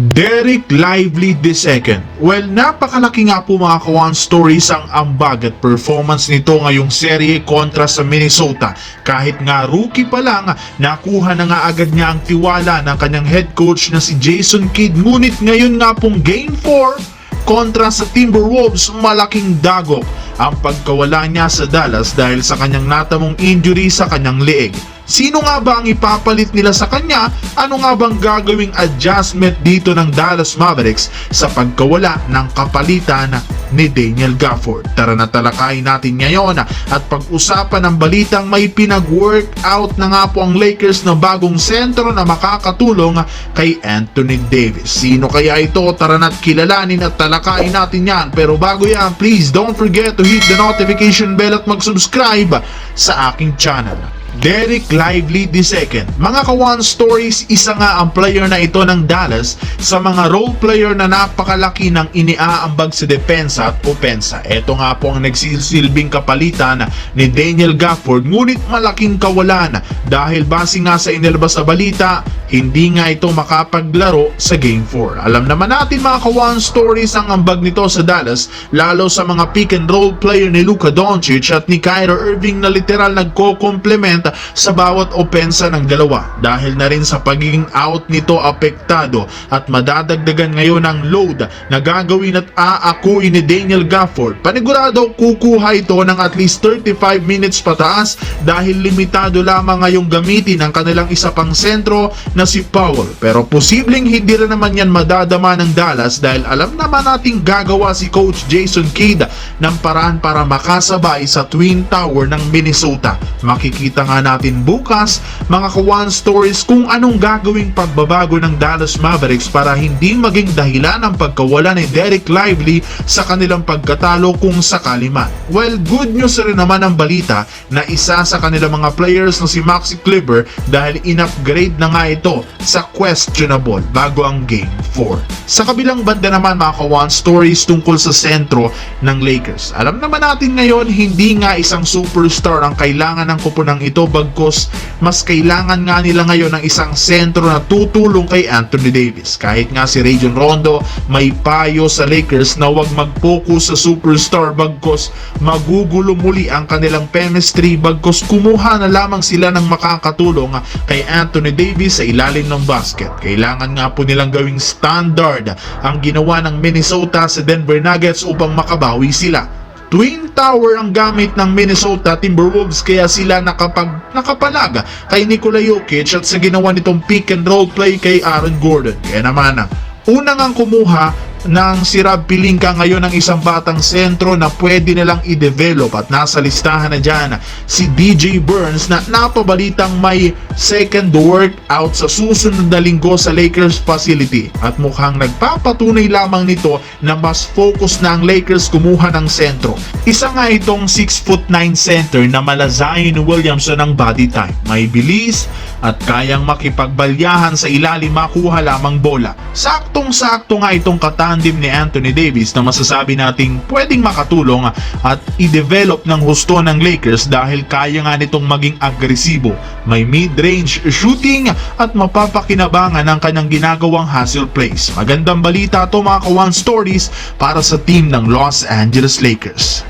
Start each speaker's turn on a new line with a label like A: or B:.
A: Derek Lively II. Well, napakalaki nga po mga kawan stories ang ambag at performance nito ngayong serye kontra sa Minnesota. Kahit nga rookie pa lang, nakuha na nga agad niya ang tiwala ng kanyang head coach na si Jason Kidd. Ngunit ngayon nga pong Game 4, kontra sa Timberwolves, malaking dagok ang pagkawala niya sa Dallas dahil sa kanyang natamong injury sa kanyang leeg. Sino nga ba ang ipapalit nila sa kanya? Ano nga bang gagawing adjustment dito ng Dallas Mavericks sa pagkawala ng kapalitan ni Daniel Gafford? Tara na talakayin natin ngayon at pag-usapan ng balitang may pinag-workout na nga po ang Lakers na bagong sentro na makakatulong kay Anthony Davis. Sino kaya ito? Tara na't kilalanin at talakayin natin yan. Pero bago yan, please don't forget to hit the notification bell at mag-subscribe sa aking channel. Derek Lively II. Mga kawan stories, isa nga ang player na ito ng Dallas sa mga role player na napakalaki ng iniaambag sa depensa at opensa. Ito nga po ang nagsisilbing kapalitan ni Daniel Gafford ngunit malaking kawalan dahil base nga sa inilabas sa balita, hindi nga ito makapaglaro sa Game 4. Alam naman natin mga kawan stories ang ambag nito sa Dallas lalo sa mga pick and roll player ni Luka Doncic at ni Kyrie Irving na literal nagko-complement sa bawat opensa ng dalawa dahil na rin sa pagiging out nito apektado at madadagdagan ngayon ang load na gagawin at aakuin ni Daniel Gafford. Panigurado kukuha ito ng at least 35 minutes pataas dahil limitado lamang ngayong gamitin ang kanilang isa pang sentro na si Powell. Pero posibleng hindi rin naman yan madadama ng Dallas dahil alam naman nating gagawa si Coach Jason Kidd ng paraan para makasabay sa Twin Tower ng Minnesota. Makikita nga natin bukas mga kawan stories kung anong gagawing pagbabago ng Dallas Mavericks para hindi maging dahilan ang pagkawala ni Derek Lively sa kanilang pagkatalo kung sakali man. Well, good news rin naman ang balita na isa sa kanilang mga players na si Maxi Kleber dahil in-upgrade na nga ito sa questionable bago ang Game 4. Sa kabilang banda naman mga kawan stories tungkol sa sentro ng Lakers. Alam naman natin ngayon hindi nga isang superstar ang kailangan ng kupunang ito bagkos mas kailangan nga nila ngayon ng isang sentro na tutulong kay Anthony Davis. Kahit nga si Rajon Rondo may payo sa Lakers na huwag mag-focus sa superstar bagkos magugulo muli ang kanilang chemistry bagkos kumuha na lamang sila ng makakatulong kay Anthony Davis sa ilalim ng basket. Kailangan nga po nilang gawing standard ang ginawa ng Minnesota sa Denver Nuggets upang makabawi sila. Twin Tower ang gamit ng Minnesota Timberwolves kaya sila nakapag nakapalag kay Nikola Jokic at sa ginawa nitong pick and roll play kay Aaron Gordon. Kaya naman, unang ang kumuha ng si Rob Pelinka ngayon ng isang batang sentro na pwede nilang i-develop at nasa listahan na dyan si DJ Burns na napabalitang may second workout sa susunod na linggo sa Lakers facility at mukhang nagpapatunay lamang nito na mas focus na ang Lakers kumuha ng sentro. Isa nga itong 6'9 center na malazayin ni Williamson ng body type. May bilis at kayang makipagbalyahan sa ilalim makuha lamang bola. Saktong-sakto nga itong katandim ni Anthony Davis na masasabi nating pwedeng makatulong at i-develop ng husto ng Lakers dahil kaya nga nitong maging agresibo. May mid-range shooting at mapapakinabangan ang kanyang ginagawang hustle plays. Magandang balita to mga kawan stories para sa team ng Los Angeles Lakers.